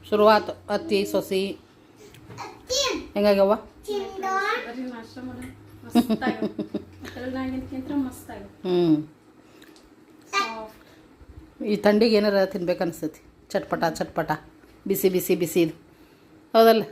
ಶುರುವಾತು ಅತ್ತಿ ಸೊಸಿ. ಹೆಂಗಾಗ್ಯವ ಹ್ಞೂ ಈ ಥಂಡಿಗೆ ಏನಾರ ತಿನ್ಬೇಕು ಅನಿಸ್ತೈತಿ ಚಟ್ಪಟ ಚಟ್ಪಟ. ಬಿಸಿ ಬಿಸಿ ಬಿಸಿ ಇದು. ಹೌದಲ್ಲ?